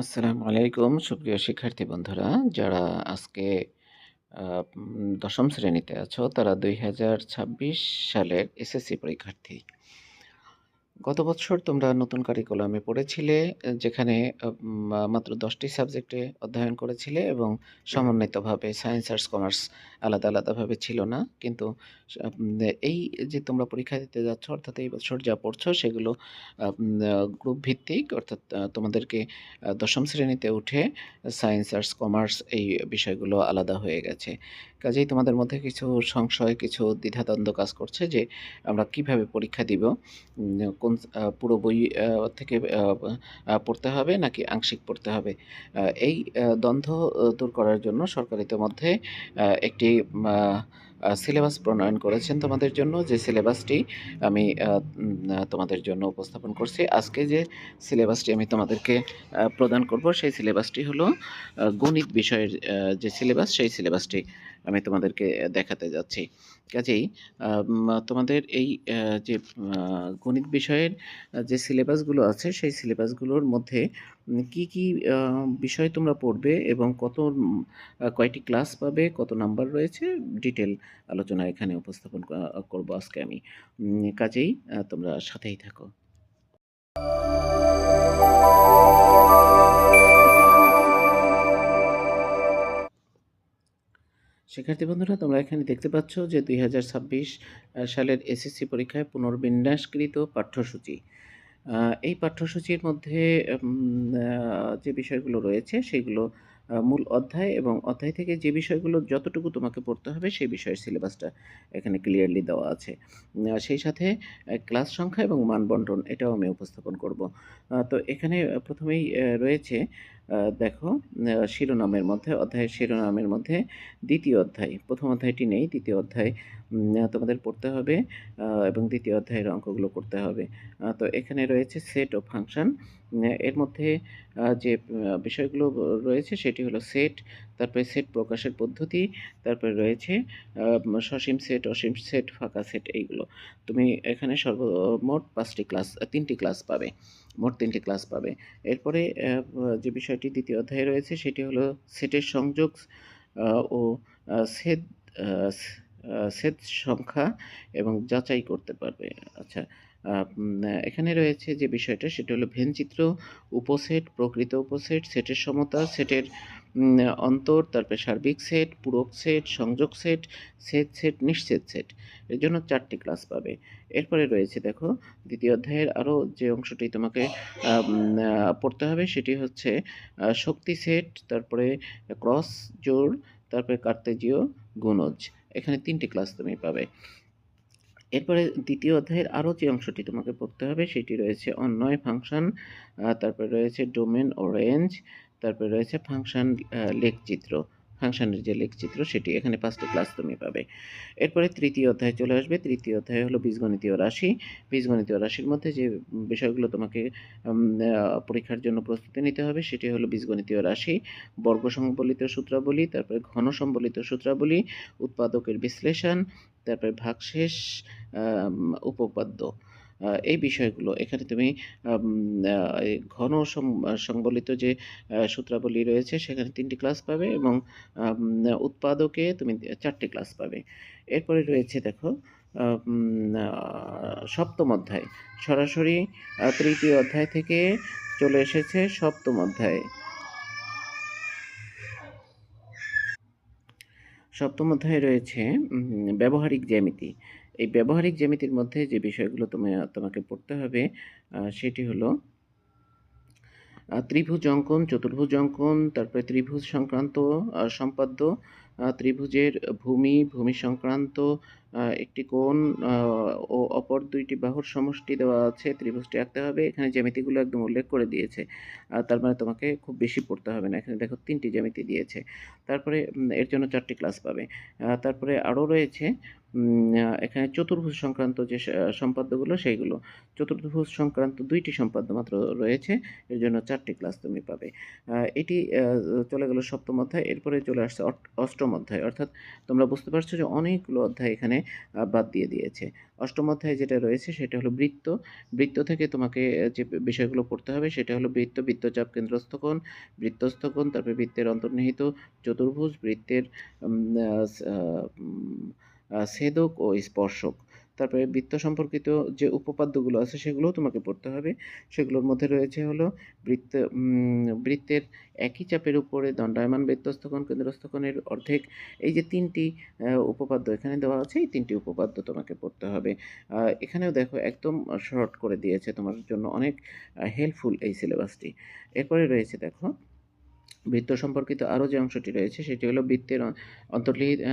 আসসালামু আলাইকুম সুপ্রিয় শিক্ষার্থী বন্ধুরা, যারা আজকে দশম শ্রেণীতে আছো, তারা দুই হাজার ছাব্বিশ সালের এসএসসি পরীক্ষার্থী। গত বছর তোমরা নতুন কারিকুলামে পড়েছিলে যেখানে মাত্র ১০ টি সাবজেক্টে অধ্যয়ন করেছিলে এবং সমন্বিতভাবে সায়েন্স, আর্টস, কমার্স আলাদা, আলাদাভাবে ছিল না। কিন্তু এই যে তোমরা পরীক্ষা দিতে যাচ্ছ অর্থাৎ এই বছর যা পড়ছো সেগুলো গ্রুপ ভিত্তিক অর্থাৎ তোমাদেরকে দশম শ্রেণীতে উঠে সায়েন্স, আর্টস, কমার্স এই বিষয়গুলো আলাদা হয়ে গেছে। কাজেই তোমাদের মধ্যে কিছু সংশয়, কিছু দ্বিধাদ্বন্দ্ব কাজ করছে যে আমরা কীভাবে পরীক্ষা দিব? কোন পুরো বই থেকে পড়তে হবে নাকি আংশিক পড়তে হবে? এই দ্বন্দ্ব দূর করার জন্য সরকার ইতোমধ্যে একটি সিলেবাস প্রণয়ন করেছেন তোমাদের জন্য যে সিলেবাসটি আমি তোমাদের জন্য উপস্থাপন করছি। আজকে যে সিলেবাসটি আমি তোমাদেরকে প্রদান করব সেই সিলেবাসটি হলো গণিত বিষয়ের যে সিলেবাস সেই সিলেবাসটি আমি তোমাদেরকে দেখাতে যাচ্ছি। কাজেই তোমাদের এই যে গণিত বিষয়ের যে সিলেবাসগুলো আছে সেই সিলেবাসগুলোর মধ্যে কি, কি বিষয় তোমরা পড়বে এবং কত কয়টি ক্লাস পাবে, কত নাম্বার রয়েছে ডিটেল আলোচনা এখানে উপস্থাপন করব আজকে আমি। কাজেই তোমরা সাথেই থাকো। শিক্ষার্থী বন্ধুরা, তোমরা এখানে দেখতে পাচ্ছ যে ২০২৬ আ সালের এসএসসি পরীক্ষায় পুনর্বিন্যাসকৃত পাঠ্যসূচি। এই পাঠ্যসূচির মধ্যে যে বিষয়গুলো রয়েছে সেগুলো মূল অধ্যায় এবং অধ্যায় থেকে যে বিষয়গুলো যতটুকু তোমাকে পড়তে হবে সেই বিষয়ের সিলেবাসটা এখানে ক্লিয়ারলি দেওয়া আছে। সেই সাথে ক্লাস সংখ্যা এবং মানবন্টন এটাও আমি উপস্থাপন করব। তো এখানে প্রথমেই রয়েছে দেখো শিরোনামের মধ্যে অধ্যায়ের শিরোনামের মধ্যে দ্বিতীয় অধ্যায়, প্রথম অধ্যায়টি নেই, দ্বিতীয় অধ্যায় তোমাদের পড়তে হবে এবং দ্বিতীয় অধ্যায়ের অঙ্কগুলো করতে হবে। তো এখানে রয়েছে সেট ও ফাংশন। এর মধ্যে যে বিষয়গুলো রয়েছে সেটি হলো সেট, তারপরে সেট প্রকাশের পদ্ধতি, তারপরে রয়েছে সসীম সেট, অসীম সেট, ফাঁকা সেট এইগুলো। তুমি এখানে সর্বমোট ৫ টি ক্লাস, তিনটি ক্লাস পাবে। মোট তিনটি ক্লাস পাবে। এরপরে যে বিষয়টি দ্বিতীয় অধ্যায়ে রয়েছে, সেটি হলো সেটের সংযোগ ও সেদ সেট সংখ্যা এবং যাচাই করতে পারবে। আচ্ছা এখানে রয়েছে যে বিষয়টা সেটা হলো ভেনচিত্র, উপসেট, প্রকৃত উপসেট, সেটের সমতা, সেটের অন্তর, তারপরে সার্বিক সেট, পূরক সেট, সংযোগ সেট, সেট সেট, নিঃছেদ সেট। এর জন্য চারটি ক্লাস পাবে। এরপরে রয়েছে দেখো দ্বিতীয় অধ্যায়ের আরও যে অংশটি তোমাকে পড়তে হবে সেটি হচ্ছে শক্তি সেট, তারপরে ক্রস, জোর তারপরে কার্তেজীয়, গুণজ। এখানে তিনটি ক্লাস তুমি পাবে। এরপরে ২য় অধ্যায়ের আরও যে অংশটি তোমাকে পড়তে হবে সেটি রয়েছে অন্বয়, ফাংশন, তারপরে রয়েছে ডোমেন ও রেঞ্জ, তারপরে রয়েছে ফাংশন লেখচিত্র। ফাংশনের যে লেখচিত্র সেটি এখানে ৫ টি ক্লাস তুমি পাবে। এরপরে তৃতীয় অধ্যায়ে চলে আসবে। তৃতীয় অধ্যায় হলো বীজগণিতীয় রাশি। বীজগণিতীয় রাশির মধ্যে যে বিষয়গুলো তোমাকে পরীক্ষার জন্য প্রস্তুতি নিতে হবে সেটি হলো বীজগণিতীয় রাশি, বর্গ সংবলিত সূত্রাবলী, তারপরে ঘন সম্বলিত সূত্রাবলী, উৎপাদকের বিশ্লেষণ, তারপরে ভাগশেষ উপপাদ্য। এই বিষয়গুলো এখানে তুমি ঘন সংবলিত যে সূত্রাবলী রয়েছে, সেখানে তিনটি ক্লাস পাবে এবং উৎপাদকে তুমি চারটি ক্লাস পাবে। এরপরে রয়েছে দেখো ৭ম অধ্যায়। সরাসরি তৃতীয় অধ্যায় থেকে চলে এসেছে ৭ম অধ্যায়ে। ৭ম অধ্যায়ে রয়েছে ব্যবহারিক জ্যামিতি। এই ব্যবহারিক জ্যামিতির মধ্যে যে বিষয়গুলো তুমি তোমাকে পড়তে হবে সেটি হলো ত্রিভুজ অঙ্কন, চতুর্ভুজ অঙ্কন, তারপরে ত্রিভুজ সংক্রান্ত সম্পাদ্য, ত্রিভুজের ভূমি, ভূমি সংক্রান্ত একটি কোণ ও অপর দুইটি বাহুর সমষ্টি দেওয়া আছে। ত্রিভুজটি আঁকতে হবে। এখানে জ্যামিতিগুলো একদম উল্লেখ করে দিয়েছে। তার মানে তোমাকে খুব বেশি পড়তে হবে না। এখানে দেখো তিনটি জ্যামিতি দিয়েছে। তারপরে এর জন্য চারটি ক্লাস পাবে। তারপরে আরও রয়েছে এখানে চতুর্ভুজ সংক্রান্ত যে সম্পাদ্যগুলো সেইগুলো। চতুর্ভুজ সংক্রান্ত দুইটি সম্পাদ্য মাত্র রয়েছে। এর জন্য চারটি ক্লাস তুমি পাবে। এটি চলে গেল সপ্তম অধ্যায়। এরপরে চলে আসছে অষ্টম অধ্যায় অর্থাৎ তোমরা বুঝতে পারছ যে অনেকগুলো অধ্যায় এখানে বাদ দিয়ে দিয়েছে। অষ্টম অধ্যায়ে যেটা রয়েছে সেটা হলো বৃত্ত। বৃত্ত থেকে তোমাকে যে বিষয়গুলো পড়তে হবে সেটা হলো বৃত্ত, বৃত্তচাপ কেন্দ্রস্থকোণ, বৃত্তস্থকোণ, তারপরে বৃত্তের অন্তর্নিহিত চতুর্ভুজ, বৃত্তের ছেদক ও স্পর্শক। তারপরে বৃত্ত সম্পর্কিত যে উপপাদ্যগুলো আছে সেগুলোও তোমাকে পড়তে হবে। সেগুলোর মধ্যে রয়েছে হলো বৃত্ত বৃত্তের একই চাপের উপরে দণ্ডায়মান বৃত্তস্থকোণ কেন্দ্রস্থকোণের অর্ধেক। এই যে তিনটি উপপাদ্য এখানে দেওয়া আছে, এই তিনটি উপপাদ্য তোমাকে পড়তে হবে। এখানেও দেখো একদম শর্ট করে দিয়েছে তোমার জন্য অনেক হেল্পফুল এই সিলেবাসটি এরপরে রয়েছে দেখো বৃত্ত সম্পর্কিত আরও যে অংশটি রয়েছে, সেটি হলো বৃত্তের অ- অন্তর্লিখিত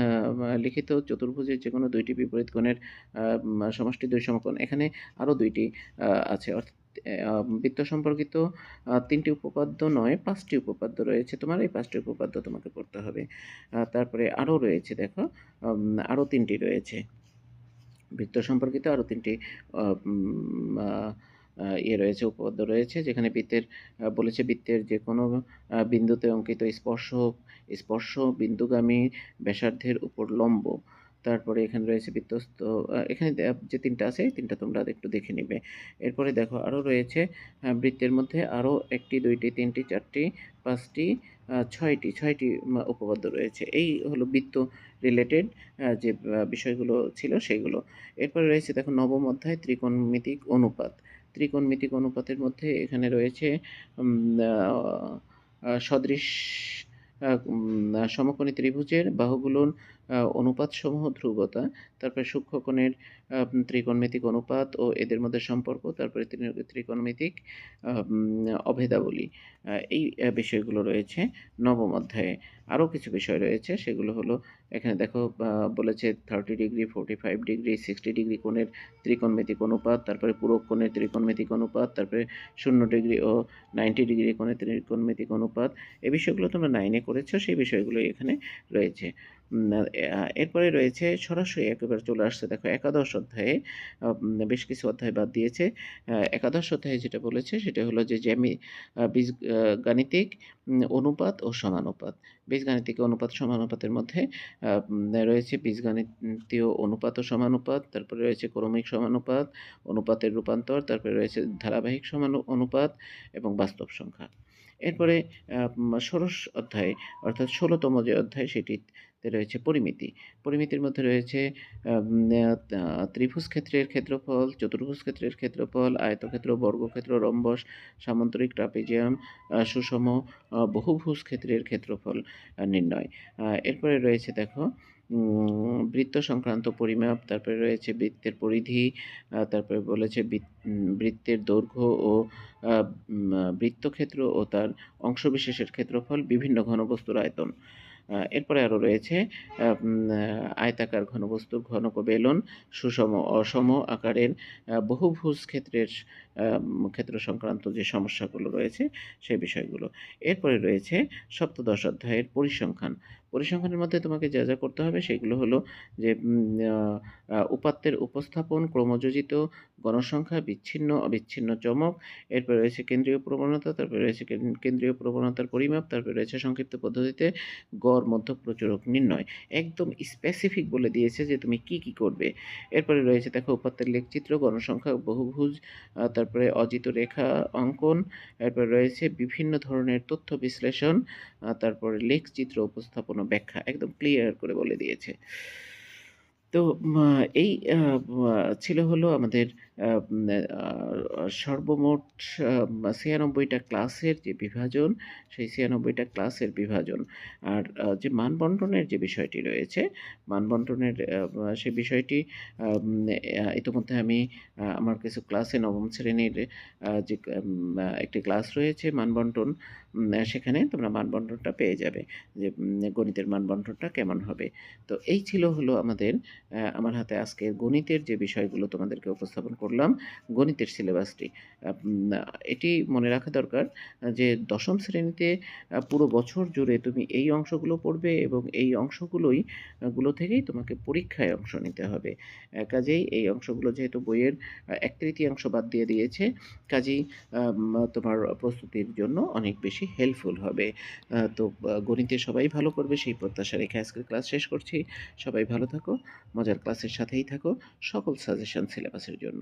লিখিত চতুর্ভুজের যে কোনো দুইটি বিপরীত কোণের সমষ্টি দুই সমকোণ। এখানে আরও দুইটি আছে। অর্থাৎ বৃত্ত সম্পর্কিত তিনটি উপপাদ্য নয়, পাঁচটি উপপাদ্য রয়েছে তোমার। এই পাঁচটি উপপাদ্য তোমাকে পড়তে হবে। তারপরে আরও রয়েছে দেখো আরও তিনটি রয়েছে। বৃত্ত সম্পর্কিত আরও তিনটি ইয়ে রয়েছে, উপপাদ্য রয়েছে, যেখানে বৃত্তের বলেছে বৃত্তের যে কোনো বিন্দুতে অঙ্কিত স্পর্শ স্পর্শ বিন্দুগামী ব্যাসার্ধের উপর লম্ব। তারপরে এখানে রয়েছে বৃত্তস্থ এখানে যে তিনটা আছে তিনটা তোমরা একটু দেখে নিবে। এরপরে দেখো আরও রয়েছে বৃত্তের মধ্যে আরও একটি, দুইটি, তিনটি, চারটি, পাঁচটি ছয়টি ছয়টি উপপাদ্য রয়েছে। এই হলো বৃত্ত রিলেটেড যে বিষয়গুলো ছিল সেগুলো। এরপরে রয়েছে দেখো নবম অধ্যায়, ত্রিকোণমিতিক অনুপাত। ত্রিকোণমিতিক অনুপাতের মধ্যে এখানে রয়েছে সদৃশ সমকোণী ত্রিভুজের বাহুগুলোর অনুপাতসমূহ ধ্রুবতা, তারপরে সূক্ষ্মকোণের ত্রিকোণমিতিক অনুপাত ও এদের মধ্যে সম্পর্ক, তারপরে ত্রিকোণমিতিক অভেদাবলী এই বিষয়গুলো রয়েছে নবম অধ্যায়ে। আরও কিছু বিষয় রয়েছে, সেগুলো হলো, এখানে দেখো বলেছে thirty degree forty five degree sixty degree কোণের ত্রিকোণমিতিক অনুপাত, তারপরে পুরো কোণের ত্রিকোণমিতিক অনুপাত, তারপরে শূন্য ডিগ্রি ও নাইনটি ডিগ্রি কোণের ত্রিকোণমিতিক অনুপাত। এই বিষয়গুলো তোমরা নাইনে করেছ, সেই বিষয়গুলো এখানে রয়েছে। এরপরে রয়েছে সরাসরি একেবারে চলে আসছে। দেখো, একাদশ অধ্যায়ে বেশ কিছু অধ্যায় বাদ দিয়েছে। একাদশ অধ্যায়ে যেটা বলেছে, সেটা হলো যে জ্যামি বীজ গাণিতিক অনুপাত ও সমানুপাত। বীজগাণিতিক অনুপাত, সমানুপাতের মধ্যে রয়েছে বীজগণিতীয় অনুপাত ও সমানুপাত, তারপরে রয়েছে ক্রমিক সমানুপাত, অনুপাতের রূপান্তর, তারপরে রয়েছে ধারাবাহিক সমানু, অনুপাত এবং বাস্তব সংখ্যা। এরপরে ষোড়শ অধ্যায়, অর্থাৎ ষোলোতম যে অধ্যায় সেটিতে রয়েছে পরিমিতি। পরিমিতির মধ্যে রয়েছে ত্রিভুজ ক্ষেত্রের ক্ষেত্রফল, চতুর্ভুজ ক্ষেত্রের ক্ষেত্রফল, আয়তক্ষেত্র, বর্গক্ষেত্র, রম্বস, সামান্তরিক ট্রাপিজিয়াম সুষম বহুভুজ ক্ষেত্রের ক্ষেত্রফল নির্ণয়। এরপরে রয়েছে দেখো বৃত্ত সংক্রান্ত পরিমাপ, তারপরে রয়েছে বৃত্তের পরিধি তারপরে বলেছে বৃত্তের দৈর্ঘ্য ও বৃত্তক্ষেত্র ও তার অংশবিশেষের ক্ষেত্রফল, বিভিন্ন ঘনবস্তুর আয়তন। এরপরে আরও রয়েছে আয়তাকার ঘনবস্তুর ঘনক বেলুন সুষম অসম আকারের বহুভুজ ক্ষেত্রের ক্ষেত্র সংক্রান্ত যে সমস্যাগুলো রয়েছে সেই বিষয়গুলো। এরপরে রয়েছে সপ্তদশ অধ্যায়ের পরিসংখ্যান। পরিসংখ্যানের মধ্যে তোমাকে যা যা করতে হবে সেগুলো হলো যে উপাত্তের উপস্থাপন ক্রমযোজিত গণসংখ্যা বিচ্ছিন্ন অবিচ্ছিন্ন চমক এরপরে রয়েছে কেন্দ্রীয় প্রবণতা তারপরে রয়েছে কেন- কেন্দ্রীয় প্রবণতার পরিমাপ তারপরে রয়েছে সংক্ষিপ্ত পদ্ধতিতে গড় মধ্য প্রচুরক নির্ণয়। একদম স্পেসিফিক বলে দিয়েছে যে তুমি কি কি করবে। এরপরে রয়েছে দেখো উপাত্তের লেখচিত্র গণসংখ্যা বহুভুজ আহ, তারপরে অজিত রেখা অঙ্কন, এরপর রয়েছে বিভিন্ন ধরনের তথ্য বিশ্লেষণ তারপরে লেখচিত্র উপস্থাপন ও ব্যাখ্যা, একদম ক্লিয়ার করে বলে দিয়েছে। তো এই ছিল হলো আমাদের সর্বমোট ছিয়ানব্বইটা ক্লাসের যে বিভাজন, সেই ছিয়ানব্বইটা ক্লাসের বিভাজন। আর যে মানবন্টনের যে বিষয়টি রয়েছে মানবন্টনের সে বিষয়টি ইতিমধ্যে আমি আমার কিছু ক্লাসে নবম শ্রেণির যে একটি ক্লাস রয়েছে মানবন্টন সেখানে তোমরা মানবন্টনটা পেয়ে যাবে, যে গণিতের মানবন্টনটা কেমন হবে। তো এই ছিল হলো আমাদের আমার হাতে আজকে গণিতের যে বিষয়গুলো তোমাদেরকে উপস্থাপন করলাম গণিতের সিলেবাসটি। এটি মনে রাখা দরকার যে দশম শ্রেণীতে পুরো বছর জুড়ে তুমি এই অংশগুলো পড়বে এবং এই অংশগুলোই গুলো থেকেই তোমাকে পরীক্ষায় অংশ নিতে হবে। কাজেই এই অংশগুলো যেহেতু বইয়ের এক ১/৩ বাদ দিয়ে দিয়েছে, কাজেই তোমার প্রস্তুতির জন্য অনেক বেশি হেল্পফুল হবে। তো গণিতে সবাই ভালো করবে সেই প্রত্যাশা রেখে আজকের ক্লাস শেষ করছি। সবাই ভালো থাকো, মজার ক্লাসের সাথেই থাকো। সকল সাজেশন সিলেবাসের জন্য।